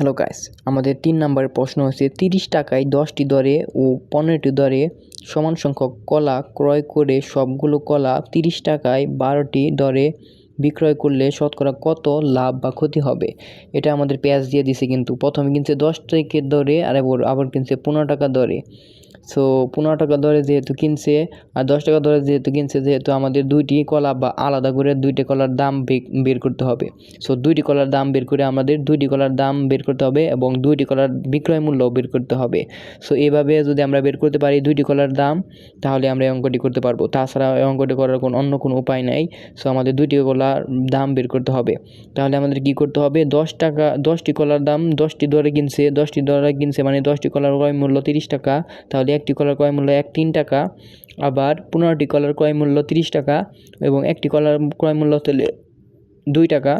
Hello guys আমাদের তিন নম্বরের প্রশ্ন হচ্ছে, তিরিশ টাকায় দশটি দরে ও পনেরোটি দরে সমান সংখ্যক কলা ক্রয় করে সবগুলো কলা তিরিশ টাকায় বারোটি দরে বিক্রয় করলে শতকরা কত লাভ বা ক্ষতি হবে? এটা আমাদের পেঁয়াজ দিয়ে দিছে কিন্তু। প্রথমে কিনছে দশ টাকার দরে আর আবার কিনছে পনেরো টাকা দরে। সো পনেরো টাকা দরে যেহেতু কিনছে, আর দশ টাকা দরে যেহেতু কিনছে, যেহেতু আমাদের দুইটি কলা বা আলাদা করে দুইটি কলার দাম বের করতে হবে। সো দুইটি কলার দাম বের করে আমাদের দুইটি কলার দাম বের করতে হবে এবং দুইটি কলার বিক্রয় মূল্য বের করতে হবে। সো এভাবে যদি আমরা বের করতে পারি দুইটি কলার দাম, তাহলে আমরা এই অঙ্কটি করতে পারব। তাছাড়া এই অঙ্কটি করার কোনো, অন্য কোনো উপায় নাই। সো আমাদের দুইটি কলার দাম বের করতে হবে। তাহলে আমাদের কি করতে হবে? দশ টাকা, দশটি কলার দাম দশটি দরে কিনছে, দশটি দরে কিনছে মানে দশটি কলার ক্রয় মূল্য তিরিশ টাকা। তাহলে একটি কলার ক্রয় মূল্য এক তিন টাকা, আবার পনেরোটি কলার ক্রয় মূল্য তিরিশ টাকা এবং একটি কলার ক্রয় মূল্য তাহলে দুই টাকা,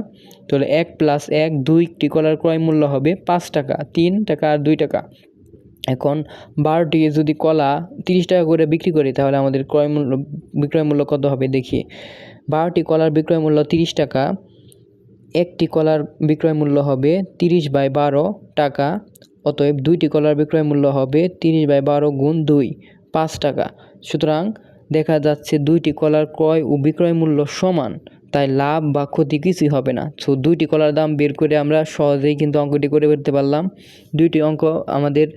তাহলে এক প্লাস এক দুইটি কলার ক্রয় মূল্য হবে পাঁচ টাকা, তিন টাকা আর দুই টাকা। এখন বারোটি যদি কলা তিরিশ টাকা করে বিক্রি করি, তাহলে আমাদের ক্রয় মূল্য, বিক্রয় মূল্য কত হবে দেখি। বারোটি কলার বিক্রয় মূল্য তিরিশ টাকা, একটি কলার বিক্রয় মূল্য হবে তিরিশ বাই বারো টাকা অতএব দুইটি কলার বিক্রয় মূল্য হবে তিরিশ বাই বারো গুণ দুই, পাঁচ টাকা। সুতরাং দেখা যাচ্ছে দুইটি কলার ক্রয় ও বিক্রয় মূল্য সমান, তাই লাভ বা ক্ষতি কিছুই হবে না। সো দুইটি কলার দাম বের করে আমরা সহজেই কিন্তু অঙ্কটি করে ফেলতে পারলাম। দুইটি অঙ্ক আমাদের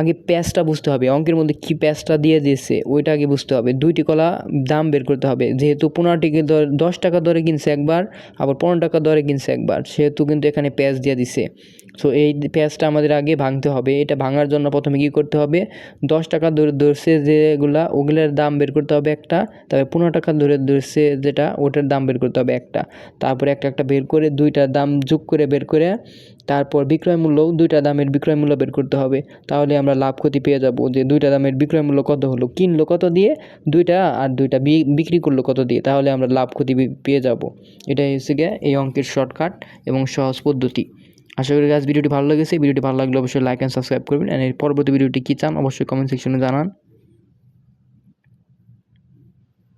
আগে প্যাচটা বুঝতে হবে, অঙ্কের মধ্যে কী প্যাচটা দিয়ে দিয়েছে, ওইটা আগে বুঝতে হবে। দুইটি কলা দাম বের করতে হবে, যেহেতু পনেরোটিকে দশ টাকা দরে কিনছে একবার, আবার পনেরো টাকা দরে কিনছে একবার, সেহেতু কিন্তু এখানে প্যাচ দিয়ে দিছে। সো এই পেঁয়াজটা আমাদের আগে ভাঙতে হবে। এটা ভাঙার জন্য প্রথমে কী করতে হবে? দশ টাকা ধরে ধরছে যেগুলা, ওগুলোর দাম বের করতে হবে একটা। তারপরে পনেরো টাকা ধরে ধরছে যেটা, ওটার দাম বের করতে হবে একটা। তারপরে একটা একটা বের করে দুইটার দাম যোগ করে বের করে, তারপর বিক্রয় মূল্যও দুইটা দামের বিক্রয় মূল্য বের করতে হবে। তাহলে আমরা লাভ ক্ষতি পেয়ে যাব যে দুইটা দামের বিক্রয় মূল্য কত হলো? কিনলো কত দিয়ে? দুইটা আর দুইটা বিক্রি করল কত দিয়ে? তাহলে আমরা লাভ ক্ষতি পেয়ে যাব। এটাই হচ্ছে গিয়ে এই অঙ্কের শর্টকাট এবং সহজ পদ্ধতি। আশা করি গাছ ভিডিওটি ভালো লেগেছে। ভিডিওটি ভালো লাগলে অবশ্যই লাইক অ্যান্ড সাবস্ক্রাইব করবেন। এর পরবর্তী ভিডিওটি কী চান, অবশ্যই কমেন্ট সেকশনে জানান।